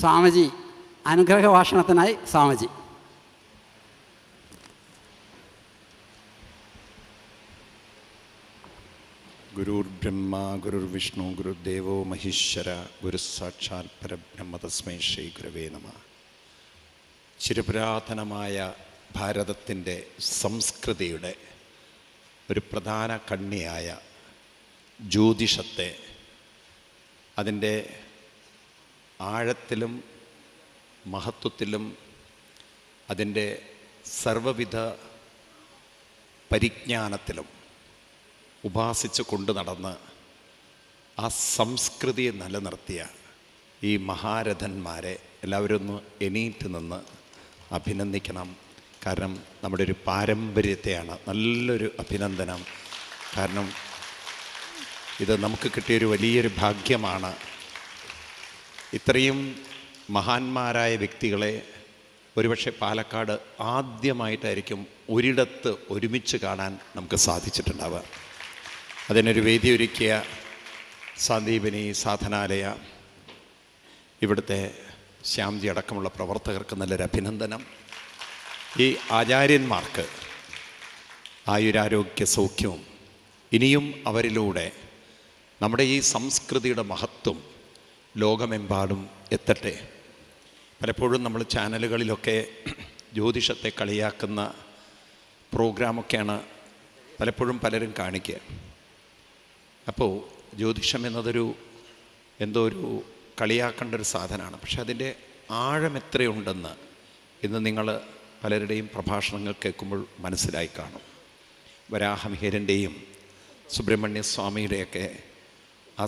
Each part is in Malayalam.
സ്വാമിജി അനുഗ്രഹ ഭാഷണത്തിനായി സ്വാമിജി. ഗുരുർബ്രഹ്മ ഗുരുർവിഷ്ണു ഗുരുദേവോ മഹീശ്വര ഗുരു സാക്ഷാൽ പരബ്രഹ്മ തസ്മൈ ശ്രീ ഗുരുവേ നമ. ചിരപുരാതനമായ ഭാരതത്തിന്റെ സംസ്കൃതിയുടെ ഒരു പ്രധാന കണ്ണിയായ ജ്യോതിഷത്തെ അതിന്റെ ആഴത്തിലും മഹത്വത്തിലും അതിന്റെ സർവവിധ പരിജ്ഞാനത്തിലും ഉപാസിച്ച് കൊണ്ട് നടന്ന് ആ സംസ്കൃതിയെ നിലനിർത്തിയ ഈ മഹാരഥന്മാരെ എല്ലാവരും ഒന്ന് എണീറ്റ് നിന്ന് അഭിനന്ദിക്കണം. കാരണം നമ്മുടെ ഒരു പാരമ്പര്യത്തെയാണ് നല്ലൊരു അഭിനന്ദനം. കാരണം ഇത് നമുക്ക് കിട്ടിയൊരു വലിയൊരു ഭാഗ്യമാണ്. ഇത്രയും മഹാന്മാരായ വ്യക്തികളെ ഒരുപക്ഷെ പാലക്കാട് ആദ്യമായിട്ടായിരിക്കും ഒരിടത്ത് ഒരുമിച്ച് കാണാൻ നമുക്ക് സാധിച്ചിട്ടുണ്ടാവുക. അതിനൊരു വേദി ഒരുക്കിയ സന്ദീപിനി സാധനാലയ ഇവിടുത്തെ ശ്യാംജി അടക്കമുള്ള പ്രവർത്തകർക്ക് നല്ലൊരു അഭിനന്ദനം. ഈ ആചാര്യന്മാർക്ക് ആയുരാരോഗ്യ സൗഖ്യവും ഇനിയും അവരിലൂടെ നമ്മുടെ ഈ സംസ്കൃതിയുടെ മഹത്വം ലോകമെമ്പാടും എത്തട്ടെ. പലപ്പോഴും നമ്മൾ ചാനലുകളിലൊക്കെ ജ്യോതിഷത്തെ കളിയാക്കുന്ന പ്രോഗ്രാമൊക്കെയാണ് പലപ്പോഴും പലരും കാണിക്കുക. അപ്പോൾ ജ്യോതിഷം എന്നതൊരു എന്തോ ഒരു കളിയാക്കേണ്ട ഒരു സാധനമാണ്. പക്ഷെ അതിന്റെ ആഴം എത്രയുണ്ടെന്ന് ഇന്ന് നിങ്ങൾ പലരുടെയും പ്രഭാഷണങ്ങൾ കേൾക്കുമ്പോൾ മനസ്സിലായി കാണും. വരാഹമിഹിരന്റെയും സുബ്രഹ്മണ്യ സ്വാമിയുടെയൊക്കെ ആ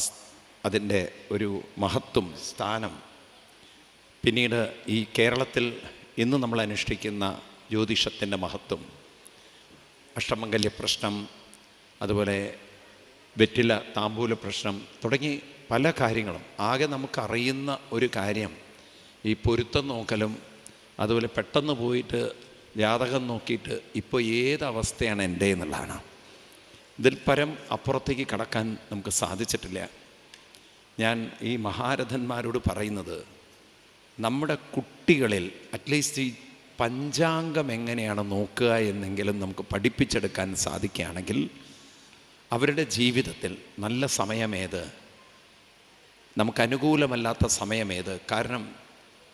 അതിന്റെ ഒരു മഹത്വം സ്ഥാനം. പിന്നീട് ഈ കേരളത്തിൽ ഇന്ന് നമ്മൾ അനുഷ്ഠിക്കുന്ന ജ്യോതിഷത്തിന്റെ മഹത്വം. അഷ്ടമംഗല്യ പ്രശ്നം അതുപോലെ വെറ്റില താമ്പൂല പ്രശ്നം തുടങ്ങി പല കാര്യങ്ങളും. ആകെ നമുക്കറിയുന്ന ഒരു കാര്യം ഈ പൊരുത്തം നോക്കലും അതുപോലെ പെട്ടെന്ന് പോയിട്ട് ജാതകം നോക്കിയിട്ട് ഇപ്പോൾ ഏത് അവസ്ഥയാണ് എന്റെ എന്നുള്ളതാണ്. ഇതിൽ പരം അപ്പുറത്തേക്ക് കടക്കാൻ നമുക്ക് സാധിച്ചിട്ടില്ല. ഞാൻ ഈ മഹാരഥന്മാരോട് പറയുന്നത് നമ്മുടെ കുട്ടികളിൽ അറ്റ്ലീസ്റ്റ് ഈ പഞ്ചാംഗം എങ്ങനെയാണ് നോക്കുക എന്നെങ്കിലും നമുക്ക് പഠിപ്പിച്ചെടുക്കാൻ സാധിക്കുകയാണെങ്കിൽ അവരുടെ ജീവിതത്തിൽ നല്ല സമയമേത്? നമുക്ക് അനുകൂലമല്ലാത്ത സമയമേത്? കാരണം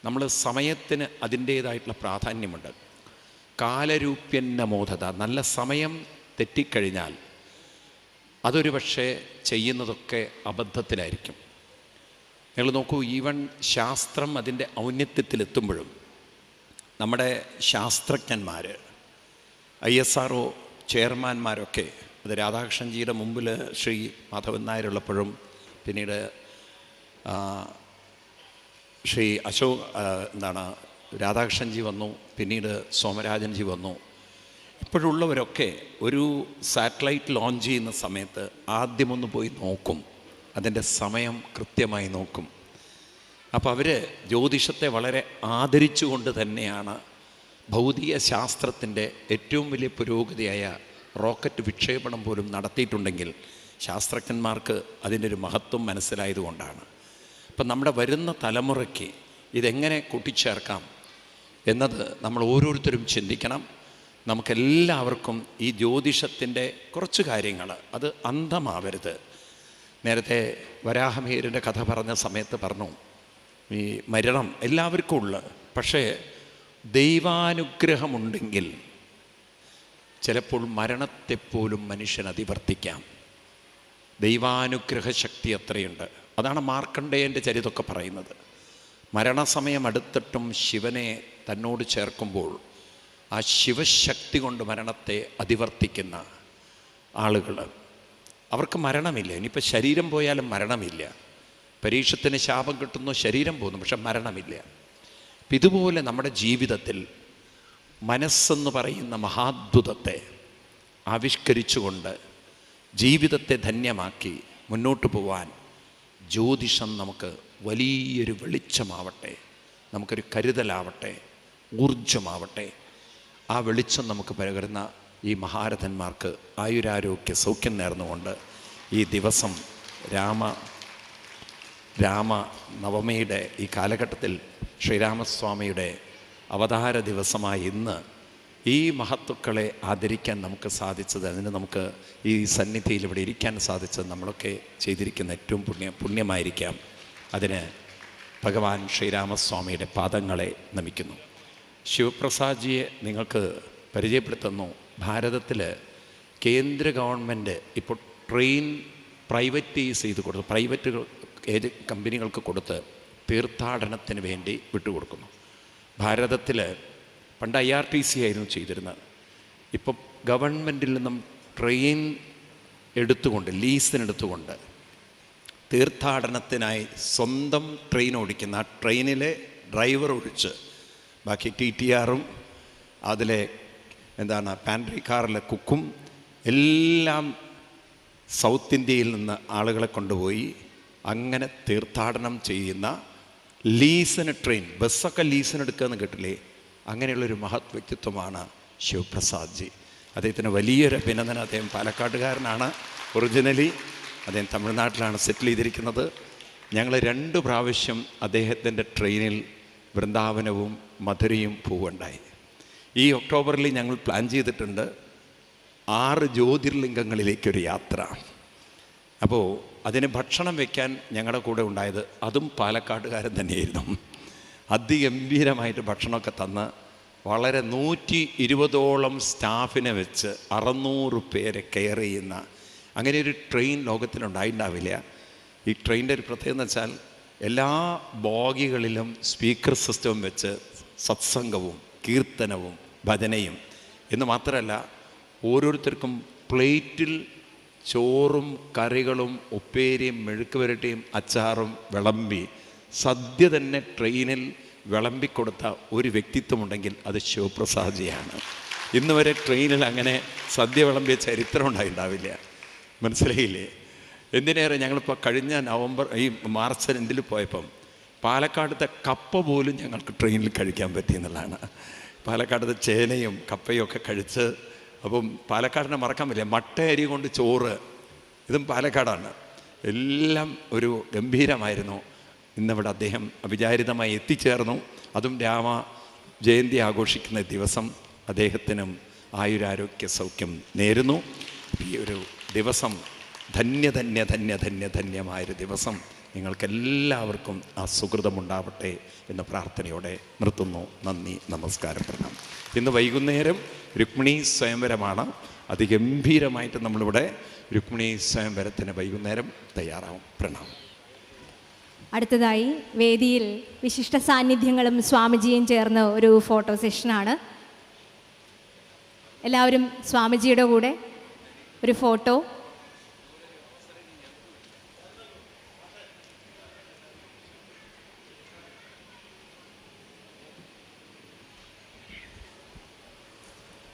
നമ്മൾ സമയത്തിന് അതിന്റേതായിട്ടുള്ള പ്രാധാന്യമുണ്ട്. കാലരൂപ്യന്നമോധത നല്ല സമയം തെറ്റിക്കഴിഞ്ഞാൽ അതൊരു പക്ഷേ ചെയ്യുന്നതൊക്കെ അബദ്ധത്തിലായിരിക്കും. നിങ്ങൾ നോക്കൂ ഈവൻ ശാസ്ത്രം അതിന്റെ ഔന്നത്യത്തിലെത്തുമ്പോഴും നമ്മുടെ ശാസ്ത്രജ്ഞന്മാർ ഐ എസ് ആർ ഒ ചെയർമാന്മാരൊക്കെ അത് രാധാകൃഷ്ണൻജിയുടെ മുമ്പിൽ ശ്രീ മാധവൻ നായരുള്ളപ്പോഴും പിന്നീട് ശ്രീ അശോക് എന്താണ് രാധാകൃഷ്ണൻജി വന്നു പിന്നീട് സോമരാജൻജി വന്നു. ഇപ്പോഴുള്ളവരൊക്കെ ഒരു സാറ്റലൈറ്റ് ലോഞ്ച് ചെയ്യുന്ന സമയത്ത് ആദ്യമൊന്ന് പോയി നോക്കും. അതിന്റെ സമയം കൃത്യമായി നോക്കും. അപ്പോൾ അവർ ജ്യോതിഷത്തെ വളരെ ആദരിച്ചുകൊണ്ട് തന്നെയാണ് ഭൗതിക ശാസ്ത്രത്തിന്റെ ഏറ്റവും വലിയ പുരോഗതിയായ റോക്കറ്റ് വിക്ഷേപണം പോലും നടത്തിയിട്ടുണ്ടെങ്കിൽ ശാസ്ത്രജ്ഞന്മാർക്ക് അതിന്റെ ഒരു മഹത്വം മനസ്സിലായതുകൊണ്ടാണ്. അപ്പം നമ്മുടെ വരുന്ന തലമുറയ്ക്ക് ഇതെങ്ങനെ കൂട്ടിച്ചേർക്കാം എന്നത് നമ്മൾ ഓരോരുത്തരും ചിന്തിക്കണം. നമുക്കെല്ലാവർക്കും ഈ ജ്യോതിഷത്തിന്റെ കുറച്ച് കാര്യങ്ങൾ അത് അന്ധമാവരുത്. നേരത്തെ വരാഹമീരന്റെ കഥ പറഞ്ഞ സമയത്ത് പറഞ്ഞു ഈ മരണം എല്ലാവർക്കും ഉള്ള. പക്ഷേ ദൈവാനുഗ്രഹമുണ്ടെങ്കിൽ ചിലപ്പോൾ മരണത്തെപ്പോലും മനുഷ്യൻ അതിവർത്തിക്കാം. ദൈവാനുഗ്രഹ ശക്തി അത്രയുണ്ട്. അതാണ് മാർക്കണ്ഡേയന്റെ ചരിതൊക്കെ പറയുന്നത്. മരണസമയം അടുത്തിട്ടും ശിവനെ തന്നോട് ചേർക്കുമ്പോൾ ആ ശിവശക്തി കൊണ്ട് മരണത്തെ അതിവർത്തിക്കുന്ന ആളുകൾ അവർക്ക് മരണമില്ല. ഇനിയിപ്പോൾ ശരീരം പോയാലും മരണമില്ല. പരീക്ഷത്തിന് ശാപം കിട്ടുന്നു ശരീരം പോകുന്നു പക്ഷെ മരണമില്ല. അപ്പം ഇതുപോലെ നമ്മുടെ ജീവിതത്തിൽ മനസ്സെന്ന് പറയുന്ന മഹാദ്ഭുതത്തെ ആവിഷ്കരിച്ചുകൊണ്ട് ജീവിതത്തെ ധന്യമാക്കി മുന്നോട്ട് പോവാൻ ജ്യോതിഷം നമുക്ക് വലിയൊരു വെളിച്ചമാവട്ടെ നമുക്കൊരു കരുതലാവട്ടെ ഊർജമാവട്ടെ ആ വെളിച്ചം നമുക്ക് പകരുന്ന ഈ മഹാരഥന്മാർക്ക് ആയുരാരോഗ്യ സൗഖ്യം നേർന്നുകൊണ്ട് ഈ ദിവസം രാമ രാമ നവമിയുടെ ഈ കാലഘട്ടത്തിൽ ശ്രീരാമസ്വാമിയുടെ അവതാര ദിവസമായ ഇന്ന് ഈ മഹത്വക്കളെ ആദരിക്കാൻ നമുക്ക് സാധിച്ചത് അതിന് നമുക്ക് ഈ സന്നിധിയിൽ ഇവിടെ ഇരിക്കാൻ സാധിച്ചത് നമ്മളൊക്കെ ചെയ്തിരിക്കുന്ന ഏറ്റവും പുണ്യ പുണ്യമായിരിക്കാം. അതിന് ഭഗവാൻ ശ്രീരാമസ്വാമിയുടെ പാദങ്ങളെ നമിക്കുന്നു. ശിവപ്രസാദ്ജിയെ നിങ്ങൾക്ക് പരിചയപ്പെടുത്തുന്നു. ഭാരതത്തിൽ കേന്ദ്ര ഗവൺമെന്റ് ഇപ്പോൾ ട്രെയിൻ പ്രൈവറ്റൈസ് ചെയ്ത് കൊടുത്ത് പ്രൈവറ്റ് കമ്പനികൾക്ക് കൊടുത്ത് തീർത്ഥാടനത്തിന് വേണ്ടി വിട്ടുകൊടുക്കുന്നു. ഭാരതത്തിൽ പണ്ട് ഐ ആർ ടി സി ആയിരുന്നു ചെയ്തിരുന്നത്. ഇപ്പം ഗവൺമെന്റിൽ നിന്നും ട്രെയിൻ എടുത്തുകൊണ്ട് ലീസിനെടുത്തുകൊണ്ട് തീർത്ഥാടനത്തിനായി സ്വന്തം ട്രെയിൻ ഓടിക്കുന്ന ആ ട്രെയിനിലെ ഡ്രൈവർ ഒഴിച്ച് ബാക്കി ടി ടി ആറും അതിലെ എന്താണ് പാൻട്രി കാറിലെ കുക്കും എല്ലാം സൗത്ത് ഇന്ത്യയിൽ നിന്ന് ആളുകളെ കൊണ്ടുപോയി അങ്ങനെ തീർത്ഥാടനം ചെയ്യുന്ന ലീസിന് ട്രെയിൻ ബസ്സൊക്കെ ലീസിന് എടുക്കുകയെന്ന് കേട്ടില്ലേ? അങ്ങനെയുള്ളൊരു മഹത് വ്യക്തിത്വമാണ് ശിവപ്രസാദ്ജി. അദ്ദേഹത്തിന് വലിയൊരു അഭിനന്ദനം. അദ്ദേഹം പാലക്കാട്ടുകാരനാണ് ഒറിജിനലി അദ്ദേഹം തമിഴ്നാട്ടിലാണ് സെറ്റിൽ ചെയ്തിരിക്കുന്നത്. ഞങ്ങൾ രണ്ട് പ്രാവശ്യം അദ്ദേഹത്തിന്റെ ട്രെയിനിൽ വൃന്ദാവനവും മധുരയും പോവുണ്ടായി. ഈ ഒക്ടോബറിൽ ഞങ്ങൾ പ്ലാൻ ചെയ്തിട്ടുണ്ട് ആറ് ജ്യോതിർലിംഗങ്ങളിലേക്കൊരു യാത്ര. അപ്പോൾ അതിന് ഭക്ഷണം വെക്കാൻ ഞങ്ങളുടെ കൂടെ ഉണ്ടായത് അതും പാലക്കാട്ടുകാരൻ തന്നെയായിരുന്നു. അതിഗംഭീരമായിട്ട് ഭക്ഷണമൊക്കെ തന്ന് വളരെ നൂറ്റി ഇരുപതോളം സ്റ്റാഫിനെ വെച്ച് അറുന്നൂറ് പേരെ കെയർ ചെയ്യുന്ന അങ്ങനെ ഒരു ട്രെയിൻ ലോകത്തിലുണ്ടായിട്ടുണ്ടാവില്ല ഈ ട്രെയിനിന്റെ ഒരു പ്രത്യേകത എന്ന് വെച്ചാൽ എല്ലാ ബോഗികളിലും സ്പീക്കർ സിസ്റ്റവും വെച്ച് സത്സംഗവും കീർത്തനവും ഭജനയും. എന്ന് മാത്രമല്ല ഓരോരുത്തർക്കും പ്ലേറ്റിൽ ചോറും കറികളും ഉപ്പേരിയും മെഴുക്ക് പുരട്ടിയും അച്ചാറും വിളമ്പി സദ്യ തന്നെ ട്രെയിനിൽ വിളമ്പിക്കൊടുത്ത ഒരു വ്യക്തിത്വമുണ്ടെങ്കിൽ അത് ശിവപ്രസാദ്ജിയാണ് ഇന്ന് വരെ ട്രെയിനിൽ അങ്ങനെ സദ്യ വിളമ്പിയ ചരിത്രം ഉണ്ടായിണ്ടാവില്ല. മനസ്സിലായില്ലേ? എന്തിനേറെ ഞങ്ങളിപ്പോൾ കഴിഞ്ഞ നവംബർ ഈ മാർച്ച് രണ്ടിൽ പോയപ്പം പാലക്കാടത്തെ കപ്പ പോലും ഞങ്ങൾക്ക് ട്രെയിനിൽ കഴിക്കാൻ പറ്റി എന്നുള്ളതാണ്. പാലക്കാടത്തെ ചേനയും കപ്പയും ഒക്കെ കഴിച്ച് അപ്പം പാലക്കാടിനെ മറക്കാൻ പറ്റില്ല. മട്ട അരി കൊണ്ട് ചോറ്. ഇതും പാലക്കാടാണ്. എല്ലാം ഒരു ഗംഭീരമായിരുന്നു. ഇന്നിവിടെ അദ്ദേഹം അവിചാരിതമായി എത്തിച്ചേർന്നു. അതും രാമ ജയന്തി ആഘോഷിക്കുന്ന ദിവസം അദ്ദേഹത്തിനും ആയുരാരോഗ്യ സൗഖ്യം നേരുന്നു. ഈ ഒരു ദിവസം ധന്യ ധന്യ ധന്യ ധന്യ ധന്യമായൊരു ദിവസം നിങ്ങൾക്കെല്ലാവർക്കും ആ സുഹൃതമുണ്ടാവട്ടെ എന്ന പ്രാർത്ഥനയോടെ നിർത്തുന്നു. നന്ദി നമസ്കാരം. പ്രണാം ഇന്ന് വൈകുന്നേരം രുക്മിണി സ്വയംവരമാണ്. അതിഗംഭീരമായിട്ട് നമ്മളിവിടെ രുക്മിണി സ്വയംവരത്തിന് വൈകുന്നേരം തയ്യാറാവും. പ്രണാം അടുത്തതായി വേദിയിൽ വിശിഷ്ട സാന്നിധ്യങ്ങളും സ്വാമിജിയും ചേർന്ന് ഒരു ഫോട്ടോ സെഷനാണ്. എല്ലാവരും സ്വാമിജിയുടെ കൂടെ ഒരു ഫോട്ടോ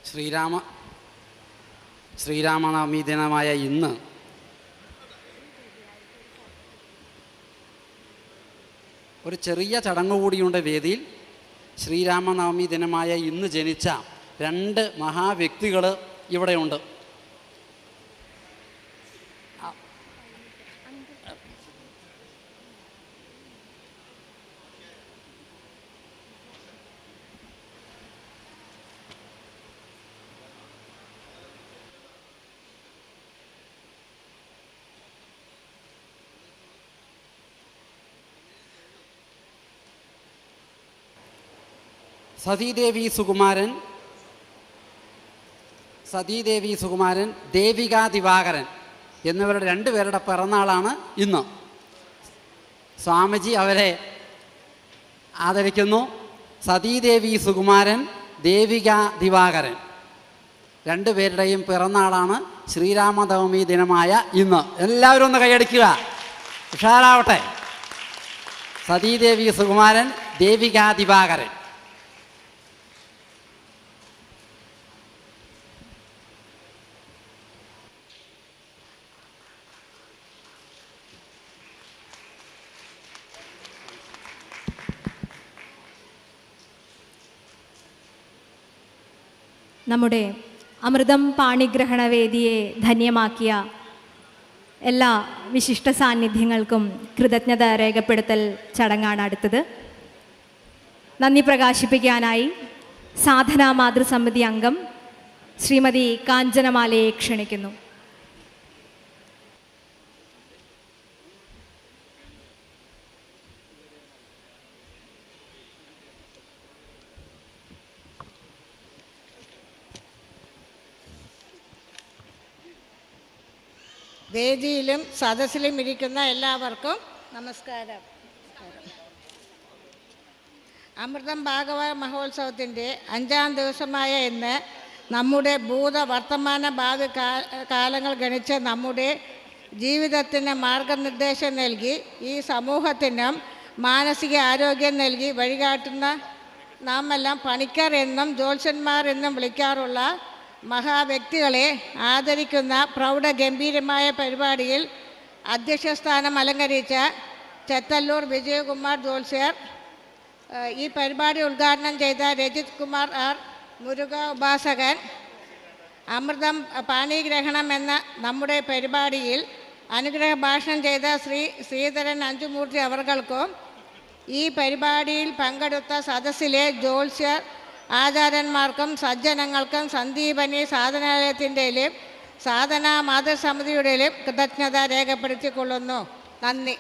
ശ്രീരാമ ശ്രീരാമനവമി ദിനമായ ഇന്ന് ഒരു ചെറിയ ചടങ്ങ് കൂടിയുണ്ട് വേദിയിൽ. ശ്രീരാമനവമി ദിനമായ ഇന്ന് ജനിച്ച രണ്ട് മഹാവ്യക്തികൾ ഇവിടെയുണ്ട്. സതീദേവി സുകുമാരൻ സതീദേവി സുകുമാരൻ ദേവിക ദിവാകരൻ എന്നിവരുടെ രണ്ടുപേരുടെ പിറന്നാളാണ് ഇന്ന്. സ്വാമിജി അവരെ ആദരിക്കുന്നു. സതീദേവി സുകുമാരൻ ദേവിക ദിവാകരൻ രണ്ടുപേരുടെയും പിറന്നാളാണ് ശ്രീരാമനവമി ദിനമായ ഇന്ന്. എല്ലാവരും ഒന്ന് കൈയടിക്കുക. ഉഷാറാവട്ടെ. സതീദേവി സുകുമാരൻ ദേവിക ദിവാകരൻ. നമ്മുടെ അമൃതം പാണിഗ്രഹണ വേദിയെ ധന്യമാക്കിയ എല്ലാ വിശിഷ്ട സാന്നിധ്യങ്ങൾക്കും കൃതജ്ഞത രേഖപ്പെടുത്തൽ ചടങ്ങാണ് അടുത്തത്. നന്ദി പ്രകാശിപ്പിക്കാനായി സാധനാ മാതൃസമിതി അംഗം ശ്രീമതി കാഞ്ചനമാലയെ ക്ഷണിക്കുന്നു. വേദിയിലും സദസ്സിലും ഇരിക്കുന്ന എല്ലാവർക്കും നമസ്കാരം. അമൃതം ഭാഗവ മഹോത്സവത്തിന്റെ അഞ്ചാം ദിവസമായ ഇന്ന് നമ്മുടെ ഭൂത വർത്തമാന ഭാവി കാലങ്ങൾ ഗണിച്ച് നമ്മുടെ ജീവിതത്തിന് മാർഗനിർദ്ദേശം നൽകി ഈ സമൂഹത്തിനും മാനസിക ആരോഗ്യം നൽകി വഴികാട്ടുന്ന നാം എല്ലാം പണിക്കർ എന്നും ജ്യോത്സ്യന്മാർ എന്നും വിളിക്കാറുള്ള മഹാവ്യക്തികളെ ആദരിക്കുന്ന പ്രൗഢഗംഭീരമായ പരിപാടിയിൽ അധ്യക്ഷസ്ഥാനം അലങ്കരിച്ച ചെത്തല്ലൂർ വിജയകുമാർ ജോത്സ്യർ ഈ പരിപാടി ഉദ്ഘാടനം ചെയ്ത രജിത് കുമാർ ആർ മുരുക ഉപാസകൻ അമൃതം പാണിഗ്രഹണം എന്ന നമ്മുടെ പരിപാടിയിൽ അനുഗ്രഹ ഭാഷണം ചെയ്ത ശ്രീ ശ്രീധരൻ അഞ്ചുമൂർത്തി അവർകൾക്കും ഈ പരിപാടിയിൽ പങ്കെടുത്ത സദസ്സിലെ ജ്യോത്സ്യർ ആചാര്യന്മാർക്കും സജ്ജനങ്ങൾക്കും സന്ദീപനി സാധനാലയത്തിന്റെയിലും സാധനാ മാതൃസമിതിയുടെയും കൃതജ്ഞത രേഖപ്പെടുത്തിക്കൊള്ളുന്നു. നന്ദി.